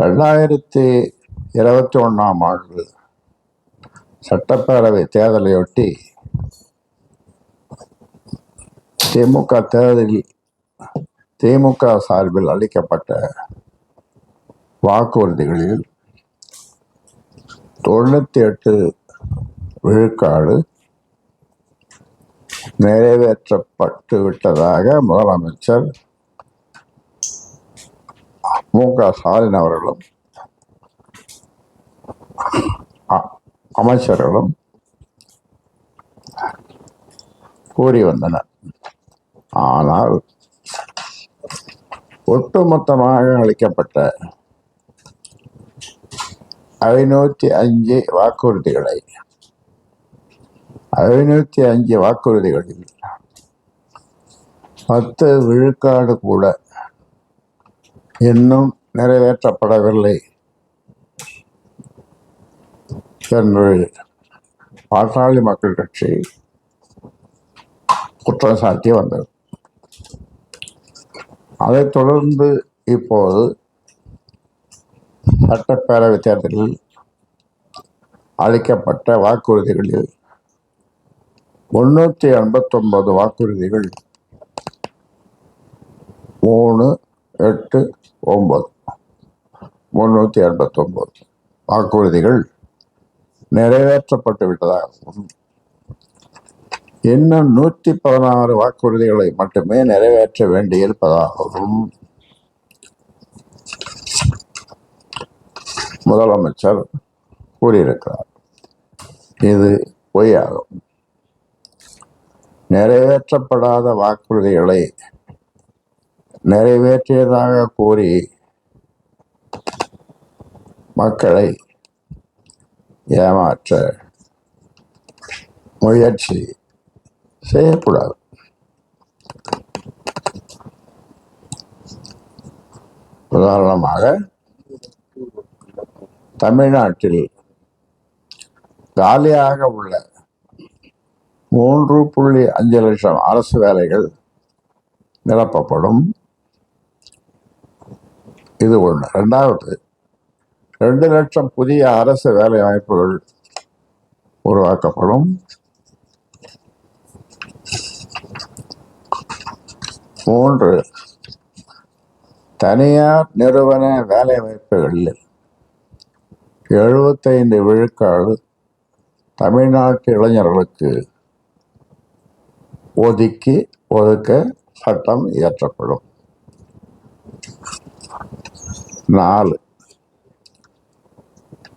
ரெண்டாயிரத்தி இருபத்தி ஒன்றாம் ஆண்டு சட்டப்பேரவை தேர்தலையொட்டி திமுக தேர்தலில் திமுக சார்பில் அளிக்கப்பட்ட வாக்குறுதிகளில் தொண்ணூற்றி எட்டு விழுக்காடு நிறைவேற்றப்பட்டு விட்டதாக முதலமைச்சர் மு க ஸ்டாலின் அவர்களும் அ- அமைச்சர்களும் கூறி வந்தனர். ஆனால் ஒட்டுமொத்தமாக அளிக்கப்பட்ட ஐநூற்றி அஞ்சு வாக்குறுதிகளை ஐநூற்றி அஞ்சு வாக்குறுதிகளில் பத்து விழுக்காடு கூட இன்னும் நிறைவேற்றப்படவில்லை. என்று பாட்டாளி மக்கள் கட்சி குற்றம் சாட்டி வந்தது. அதைத் தொடர்ந்து இப்போது சட்டப்பேரவை தேர்தலில் அளிக்கப்பட்ட வாக்குறுதிகளில் முன்னூற்றி எண்பத்தொன்பது வாக்குறுதிகள் எட்டு ஒம்பது முந்நூற்றி எண்பத்தொன்பது. வாக்குறுதிகள் நிறைவேற்றப்பட்டு விட்டதாகவும் இன்னும் நூற்றி பதினாறு வாக்குறுதிகளை மட்டுமே நிறைவேற்ற வேண்டியிருப்பதாகவும் முதலமைச்சர் கூறியிருக்கிறார். இது பொய்யாகும். நிறைவேற்றப்படாத வாக்குறுதிகளை நிறைவேற்றியதாக கூறி மக்களை ஏமாற்ற முயற்சி செய்யக்கூடாது. உதாரணமாக தமிழ்நாட்டில் காலியாக உள்ள மூன்று புள்ளி அஞ்சு லட்சம் அரசு வேலைகள் நிரப்பப்படும். இது ஒன்று ரெண்டாவது ரெண்டு லட்சம் புதிய அரசு வேலை வாய்ப்புகள் உருவாக்கப்படும். மூன்று தனியார் நிறுவன வேலை வாய்ப்புகளில் எழுபத்தைந்து விழுக்காடு தமிழ்நாட்டு இளைஞர்களுக்கு ஒதுக்கி ஒதுக்க சட்டம் இயற்றப்படும். நாலு.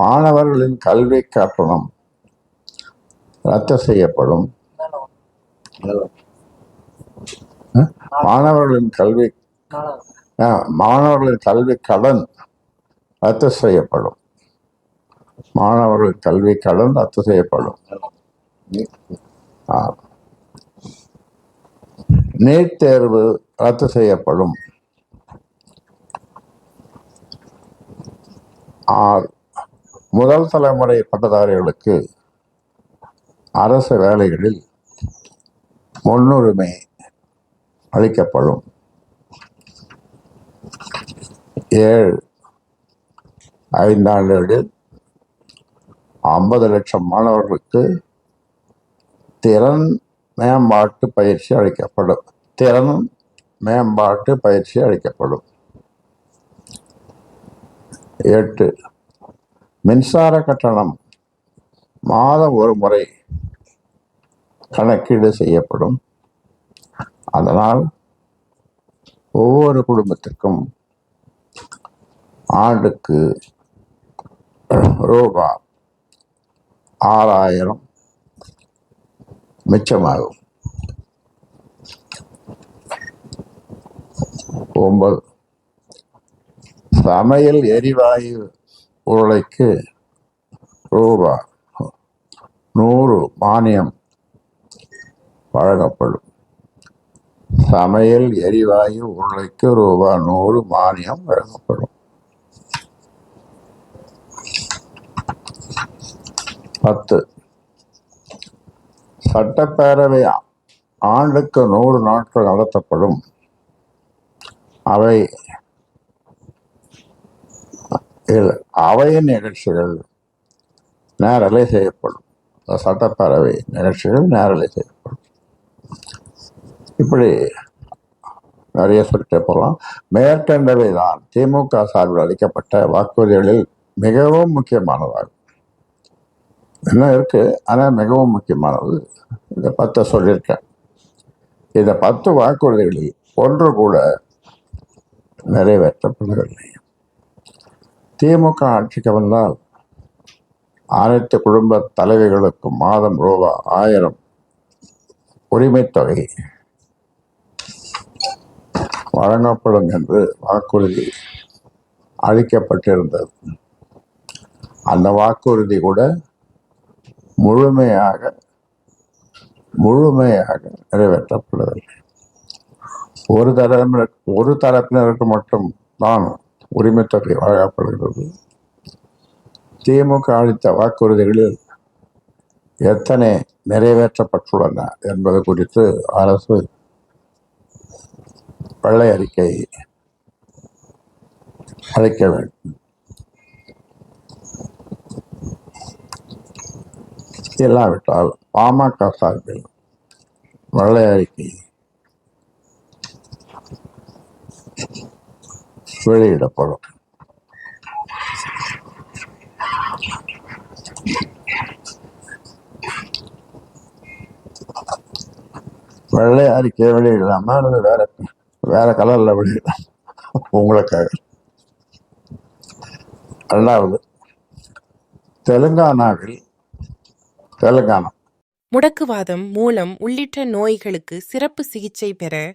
மாணவர்களின் கல்வி கட்டணம் ரத்து செய்யப்படும். மாணவர்களின் கல்வி மாணவர்களின் கல்வி கடன் ரத்து செய்யப்படும். மாணவர்கள் கல்வி கடன் ரத்து செய்யப்படும். நீட் தேர்வு ரத்து செய்யப்படும். ஆர். முதல் தலைமுறை பட்டதாரிகளுக்கு அரசு வேலைகளில் முன்னுரிமை அளிக்கப்படும். ஏழு. ஐந்தாண்டுகளில் ஐம்பது லட்சம் மாணவர்களுக்கு திறன் மேம்பாட்டு பயிற்சி அளிக்கப்படும். திறன் மேம்பாட்டு பயிற்சி அளிக்கப்படும். எட்டு. மின்சார கட்டணம் மாதம் ஒரு முறை கணக்கீடு செய்யப்படும். அதனால் ஒவ்வொரு குடும்பத்திற்கும் ஆண்டுக்கு ரூபா ஆறாயிரம் மிச்சமாகும். ஒன்பது. சமையல் எரிவாயு உருளைக்கு ரூபா. நூறு மானியம் வழங்கப்படும். சமையல் எரிவாயு உருளைக்கு ரூபா. நூறு மானியம் வழங்கப்படும். பத்து. சட்டப்பேரவை ஆண்டுக்கு நூறு நாட்கள் நடத்தப்படும். அவை இதில் அவையின் நிகழ்ச்சிகள் நேரலை செய்யப்படும். சட்டப்பேரவை நிகழ்ச்சிகள் நேரலை செய்யப்படும். இப்படி நிறைய சொல்லிட்டே போகலாம். மேற்கண்டவை தான் திமுக சார்பில் அளிக்கப்பட்ட வாக்குறுதிகளில் மிகவும் முக்கியமானதாகும் இன்னும் இருக்குது ஆனால் மிகவும் முக்கியமானது. இந்த பத்தை சொல்லியிருக்கேன். இந்த பத்து வாக்குறுதிகளில் ஒன்று கூட நிறைவேற்றப்படவில்லை. திமுக ஆட்சிக்கு வந்தால் அனைத்து குடும்ப தலைவிகளுக்கும் மாதம் ரூபா ஆயிரம் உரிமைத் தொகை வழங்கப்படும் என்று வாக்குறுதி அளிக்கப்பட்டிருந்தது. அந்த வாக்குறுதி கூட முழுமையாக முழுமையாக நிறைவேற்றப்படவில்லை. ஒரு தரப்பினர் ஒரு தரப்பினருக்கு மட்டும் தான் உரிமை தொகை வழங்கப்படுகிறது. திமுக அளித்த வாக்குறுதிகளில் எத்தனை நிறைவேற்றப்பட்டுள்ளன என்பது குறித்து அரசு வெள்ளை அறிக்கை அளிக்க வேண்டும். இல்லாவிட்டால் பாமக சார்பில் வெள்ளை அறிக்கை வெளியிடப்படும். வெள்ளை அறிக்கை வெளியிடலாமா? அல்லது வேற வேற கலர்ல வெளியிடலாம் உங்களுக்காக. ரெண்டாவது தெலுங்கானாவில் தெலுங்கானா. முடக்குவாதம் மூலம் உள்ளிட்ட நோய்களுக்கு சிறப்பு சிகிச்சை பெற